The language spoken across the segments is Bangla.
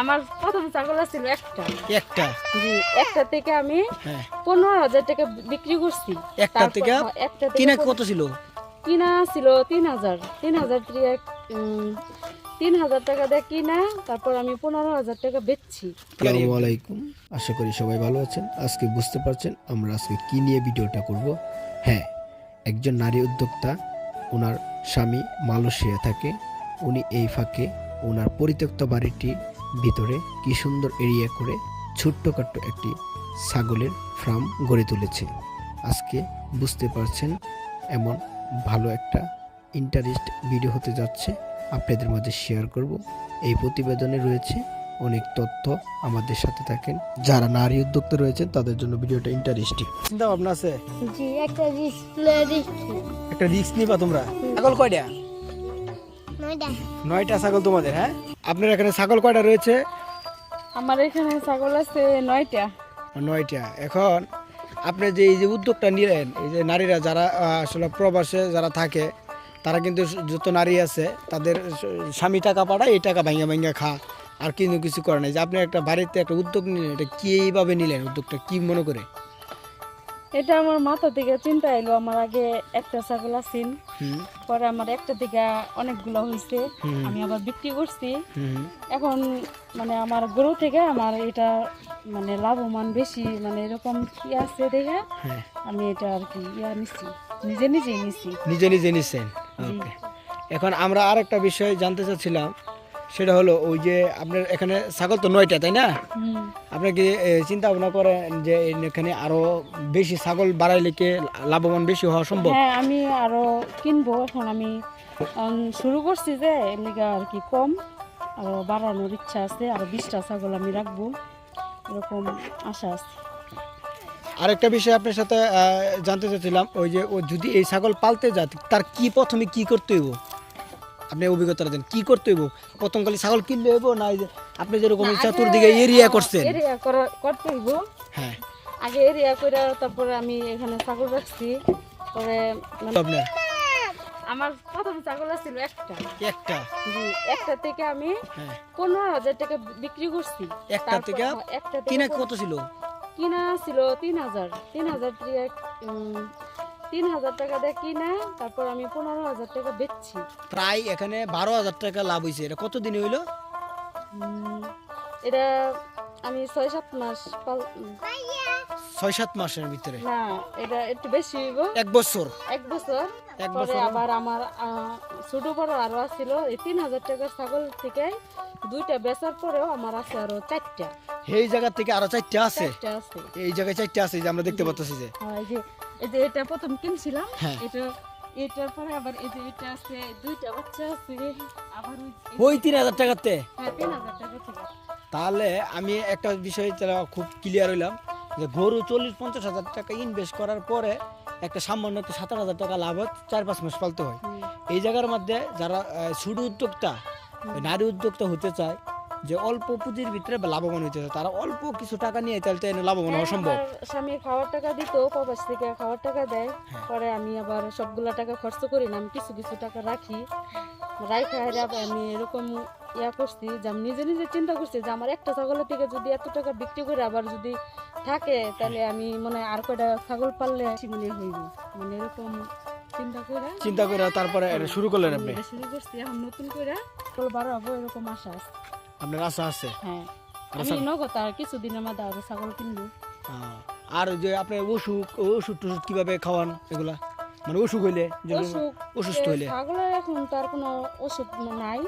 আমার প্রথম ছাগল ছিল একটা। একটা? একটা থেকে আমি হ্যাঁ। পনেরো হাজার টাকা বিক্রি করছি। একটা থেকে হ্যাঁ, একটা কিনা কত ছিল? কিনা ছিল তিন হাজার। তিন হাজার তিন হাজার টাকা দিয়ে কিনা তারপর আমি পনেরো হাজার টাকা বেচছি। আসসালামু আলাইকুম। আশা করি সবাই ভালো আছেন। আজকে বুঝতে পারছেন আমরা আজকে কি নিয়ে ভিডিওটা করব। হ্যাঁ একজন নারী উদ্যোক্তা ওনার স্বামী মালয়েশিয়া থাকে। উনি এই ফাঁকে ওনার পরিত্যক্ত বাড়িটির ভিতরে কি সুন্দর এরিয়া করে ছোট্টখাট্ট একটি ছাগলের ফার্ম গড়ে তুলেছে। আজকে বুঝতে পারছেন এমন ভালো একটা ইন্টারেস্ট ভিডিও হতে যাচ্ছে। আপনাদের মাঝে শেয়ার করব। এই প্রতিবেদনে রয়েছে অনেক তথ্য। আমাদের সাথে থাকেন যারা নারী উদ্যোক্তা রয়েছেন তাদের জন্য ভিডিওটা ইন্টারেস্টিং চিন্তা ভাবনা আছে? জি একটা ডিসপ্লে দেখি। একটা রিস্ক নিবা তোমরা। ছাগল কয়টা? নয়টা। নয়টা ছাগল তোমাদের হ্যাঁ? আপনার এখানে ছাগল কয়টা রয়েছে? আমার এখানে ছাগল আছে নয়টা। নয়টা। এখন আপনি যে এই যে উদ্যোগটা নিলেন এই যে নারীরা যারা আসলে প্রবাসে যারা থাকে তারা কিন্তু যত নারী আছে তাদের স্বামী টাকা পাঠায় এই টাকা ভাঙ্গা ভাঙ্গা খা আর কিন্তু কিছু করে নাই যে আপনি একটা বাড়িতে একটা উদ্যোগ নিলেন এটা কীভাবে নিলেন উদ্যোগটা কি মনে করে? এটা আমার মাথা থেকে চিন্তা এলো আমার আগে একটা ছাগল আছেন পরে আমার একটা দিকে অনেকগুলো হয়েছে আমি আবার বিক্রি করছি। এখন মানে আমার গরু থেকে আমার এটা মানে লাভবান বেশি মানে এরকম কি আছে দেখে হ্যাঁ। আমি এটা আর কি ইয়া নিচ্ছি নিজে নিজেই নিচ্ছি নিজে নিজে নিচ্ছেন ওকে। এখন আমরা আর একটা বিষয় জানতে চাচ্ছিলাম। সেটা হলো ওই যে আপনার এখানে ছাগল তো নয়টা তাই না? আপনি কি চিন্তা ভাবনা করেন যে এখানে আরও বেশি ছাগল বাড়াইলে কি লাভবান বেশি হওয়া সম্ভব? হ্যাঁ আমি আরও কিনবো। এখন আমি শুরু করছি যে এলিগা আর কি কম। আরও বাড়ানোর ইচ্ছা আছে আরও বিশটা ছাগল আমি রাখব। এরকম আশা আছে। আরেকটা বিষয় আপনার সাথে জানতে চাচ্ছিলাম ওই যে ও যদি এই ছাগল পালতে যায় তার কি প্রথমে কি করতে হইব? আপনি অভিজ্ঞতা দেন কি করতে হইব? প্রথম কালে ছাগল কিনলে হইব না আপনি যেরকম চতুর্দিকে এরিয়া করছেন? এরিয়া করতে হইব। হ্যাঁ। আগে এরিয়া করে তারপরে আমি এখানে ছাগল রাখছি। পরে মানে আপনার? আমার প্রথম ছাগল ছিল একটা। একটা? জি একটা থেকে আমি হ্যাঁ। পনেরো হাজার টাকা বিক্রি করছি। একটা থেকে হ্যাঁ, একটা কিনা কত ছিল? কিনা ছিল তিন হাজার। তিন হাজার তিন হাজার টাকা দিয়ে কিনা তারপর আমি পনেরো হাজার টাকা বেচছি। প্রায় এখানে বারো হাজার টাকা লাভ হয়েছে এটা কত হইল? এটা আমি ছয় সাত মাস পাল- ছয় সাত মাসের ভিতরে? না এটা একটু বেশি হইব। এক বছর? এক বছর। এক পরে বছর। আবার আমার আহ, ছোট বড় আরও এই তিন হাজার টাকার ছাগল থেকে দুইটা বেচার পরেও আমার আছে আরও চারটা। এই জায়গা থেকে আরও চারটা আছে? চারটা আছে। এই জায়গায় চারটা আছে এই যে আমরা দেখতে পাচ্ছি যে। হ্যাঁ, এই যে এই যে এটা প্রথম কিনছিলাম হ্যাঁ। এটা এটার পরে আবার এই যে এটা আছে দুইটা বাচ্চা আছে আবার ওই ওই তিন হাজার টাকাতে? হ্যাঁ তিন হাজার টাকা থেকে তাহলে আমি একটা বিষয় খুব ক্লিয়ার হইলাম যে গরু চল্লিশ পঞ্চাশ হাজার টাকা ইনভেস্ট করার পরে একটা সামান্য একটা সাতাশ হাজার টাকা লাভ হয় চার পাঁচ মাস পালতে হয়। এই জায়গার মধ্যে যারা ছোট উদ্যোক্তা নারী উদ্যোক্তা হতে চায় যে অল্প পুঁজির ভিতরে লাভবান চায় তারা অল্প কিছু টাকা নিয়ে তাহলে তো লাভবান হওয়া হ্যাঁ, সম্ভব। স্বামী খাওয়ার টাকা দিত প্রবাস থেকে খাওয়ার টাকা দেয়। হ্যাঁ। পরে আমি আবার সবগুলা টাকা খরচ করি না আমি কিছু কিছু টাকা রাখি। রাইখা হারে আমি এরকম ইয়া করছি যে আমি নিজে নিজে চিন্তা করছি যে আমার একটা ছাগলের থেকে যদি এত টাকা বিক্রি করে আবার যদি থাকে তাহলে আমি মনে হয় আর কয়টা ছাগল পাললে বেশি মনে হইব মানে এরকম চিন্তা করে। চিন্তা করে তারপরে শুরু করলেন আপনি? শুরু করছি এখন নতুন করে। ছাগল বাড়াবো এরকম আশা আছে। আপনার আশা আছে? হ্যাঁ। আচ্ছা। আমি নগদ আর কিছুদিনের মধ্যে আরও ছাগল কিনবো। আর যে আপনার অসুখ ওষুধ টষুধ কীভাবে খাওয়ান এগুলা? মানে অসুখ হইলে অসুস্থ হইলে। ছাগলের এখন তার কোনো ওষুধ নাই।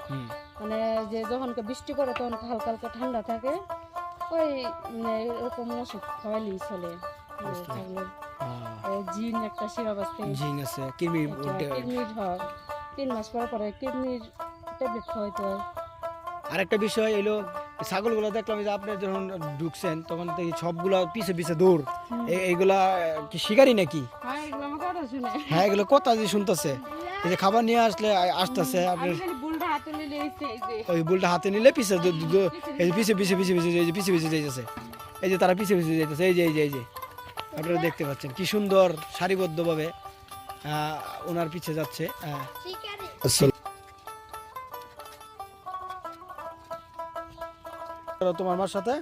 মানে যে যখন বৃষ্টি পড়ে তখন হালকা হালকা ঠান্ডা থাকে। ওই মানে এরকম ওষুধ খাওয়াইলেই চলে। পারছি। ছাগলের জিন একটা সিরাপ আছে। ঝিং আছে কিডনি কিডনির হয়। তিন মাস পরে পরে কিডনির ট্যাবলেট খাওয়াইতে হয়। আর একটা বিষয় এলো ছাগলগুলো দেখলাম যে আপনি যখন ঢুকছেন তখন থেকে সবগুলা পিছে পিছে দৌড়। এইগুলা কি শিকারি নাকি? হ্যাঁ এগুলো কথা হ্যাঁ এগুলো কথা যে শুনতেছে। এই যে খাবার নিয়ে আসলে আসতেছে যে ওই বুলটা হাতে নিলে পিছে এই যে পিছে পিছে পিছে পিছে যে পিছে পিছে যাইতেছে। এই যে তারা পিছে পিছে যাইতেছে এই যে এই যে এই যে। আপনারা দেখতে পাচ্ছেন কি সুন্দর সারিবদ্ধভাবে আহ, ওনার পিছে যাচ্ছে আহ, করো তোমার মার সাথে?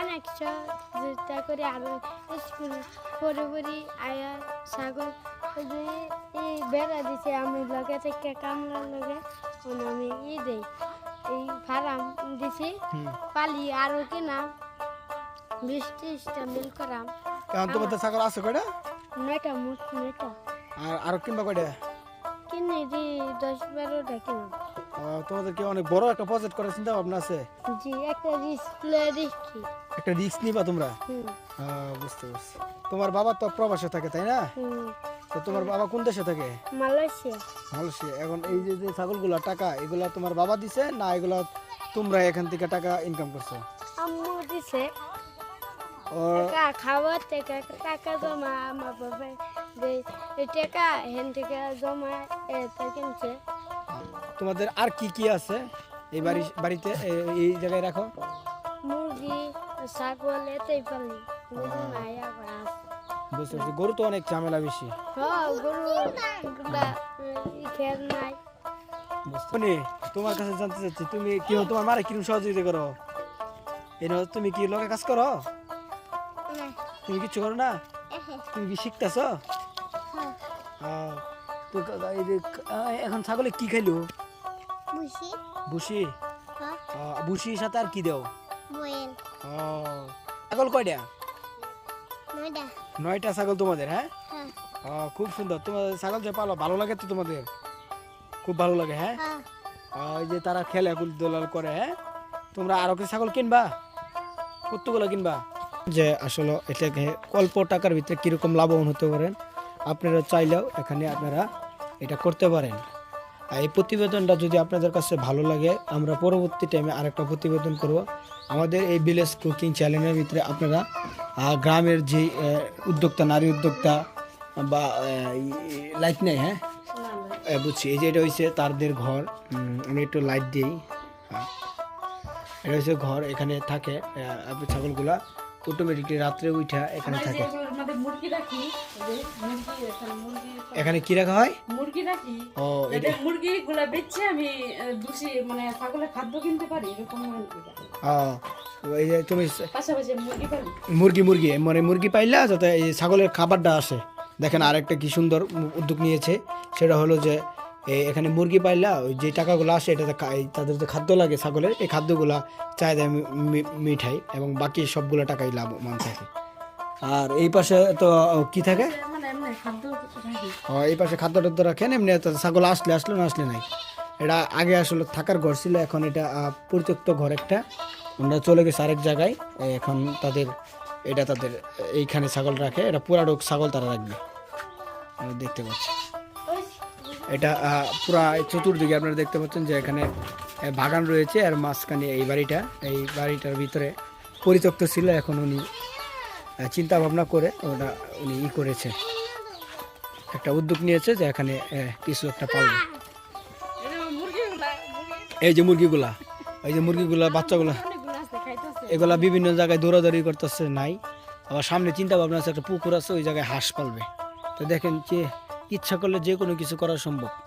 অনেক সহযোগিতা করে আরও স্কুল পরে পরে আয়া যে এই বেড়া দিছে আমি লগে থেকে কামড়ার লগে। আমি ই দেই এই ফার্ম দিছি। পালি আরও কিনাম বিশ ত্রিশটা মিল করাম। এখন তোমাদের ছাগল আছে কয়টা? নয়টা মোট নয়টা। আর আরও কিনবা কয়টা? কিনে দি দশ বারোটা কিনাম আহ, তোমাদের কি অনেক বড় একটা প্রজেক্ট করার চিন্তা ভাবনা আছে? জি একটা ডিসপ্লে দেখি একটা রিস্ক নিবা তোমরা? আহ, বুঝতে পারছি। তোমার বাবা তো প্রবাসে থাকে তাই না? তো তোমার বাবা কোন দেশে থাকে? মালয়েশিয়া। মালয়েশিয়া। এখন এই যে যে ছাগলগুলা টাকা এগুলা তোমার বাবা দিছে না এগুলা তোমরা এখান থেকে টাকা ইনকাম করছ? আম্মু দিছে। ও। টাকা খাওয়ার টাকা টাকা জমা আমার বাবা টাকা হেন থেকে জমা এটা কিনছে তোমাদের আর কি কি আছে? এই বাড়ি বাড়িতে এই জায়গায় রাখো। মুরগি ছাগল এটাই পালি গরু বুঝতে পারছি। তো অনেক ঝামেলা বেশি। হ্যাঁ। তোমার কাছে জানতে চাচ্ছি তুমি কি তোমার মারে কিরম সহযোগিতা করো? এই তুমি কি লোকে কাজ করো? তুমি কিছু করো না? তুমি কি শিখতেছ? তো কা- কা- এই যে আহ, এখন ছাগলে কি খাইলো? ভুসি ভুসির সাথে আর কি দেও? বয়েল ও ছাগল কয়টা? নয়টা। নয়টা ছাগল তোমাদের হ্যাঁ? হ্যাঁ। ও, খুব সুন্দর। তোমাদের ছাগল যে পালো ভালো লাগে তো তোমাদের? খুব ভালো লাগে হ্যাঁ? হ্যাঁ। আহ, ওই যে তারা খেলে দোলাল করে হ্যাঁ? তোমরা আরও কিছু ছাগল কিনবা? কতগুলো কিনবা? যে আসলে এটাকে অল্প টাকার ভিতরে কীরকম লাভবান হতে পারেন আপনারা চাইলেও এখানে আপনারা এটা করতে পারেন। এই প্রতিবেদনটা যদি আপনাদের কাছে ভালো লাগে, আমরা পরবর্তী টাইমে আরেকটা প্রতিবেদন করব। আমাদের এই ভিলেজ কুকিং চ্যানেলের ভিতরে আপনারা গ্রামের যে উদ্যোক্তা, নারী উদ্যোক্তা, বা লাইট নেই হ্যাঁ? বুঝছি। এই যে এটা হচ্ছে তারদের ঘর। আমি একটু লাইট দিই। হ্যাঁ। এটা হচ্ছে ঘর, এখানে থাকে ছাগলগুলা। অটোমেটিকলি রাত্রে উঠা এখানে থাকে। এখানে কি রাখা হয়? মুরগি রাখি ও এটা মুরগি গুলা বেচে আমি দুষি মানে ছাগলের খাদ্য কিনতে পারি এরকম মুরগি। ও, এই যে তুমি মুরগি মুরগি মুরগি মানে মুরগি পাইলা যাতে এই ছাগলের খাবারটা আসে। দেখেন আরেকটা কি সুন্দর উদ্যোগ নিয়েছে সেটা হলো যে এখানে মুরগি পাইলা, ওই যে টাকাগুলো আসে এই তাদের যে খাদ্য লাগে ছাগলের, এই খাদ্যগুলা চাহিদা মিঠাই এবং বাকি সবগুলো টাকাই লাভ লাভবান থাকে। আর এই পাশে তো কি থাকে? মানে এই পাশে খাদ্য টাদ্য রাখেন, এমনি ছাগল আসলে আসলো না আসলে নাই। এটা আগে আসলে থাকার ঘর ছিল, এখন এটা পরিত্যক্ত ঘর একটা। ওনারা চলে গেছে আরেক জায়গায় এখন তাদের, এটা তাদের, এইখানে ছাগল রাখে, এটা পুরাডোক ছাগল তারা রাখবে। দেখতে পাচ্ছি। এটা পুরা চতুর্দিকে আপনারা দেখতে পাচ্ছেন যে এখানে বাগান রয়েছে আর মাঝখানে এই বাড়িটা, এই বাড়িটার ভিতরে পরিত্যক্ত ছিল এখন উনি চিন্তা ভাবনা করে ওটা উনি ই করেছে। একটা উদ্যোগ নিয়েছে যে এখানে কিছু একটা মুরগি এই যে মুরগিগুলা, এই যে মুরগিগুলা, বাচ্চাগুলা, এগুলা বিভিন্ন জায়গায় দৌড়াদৌড়ি করতেছে, নাই। আবার সামনে চিন্তা ভাবনা আছে, একটা পুকুর আছে, ওই জায়গায় হাঁস পালবে। তো দেখেন যে ইচ্ছা করলে যে কোনো কিছু করা সম্ভব।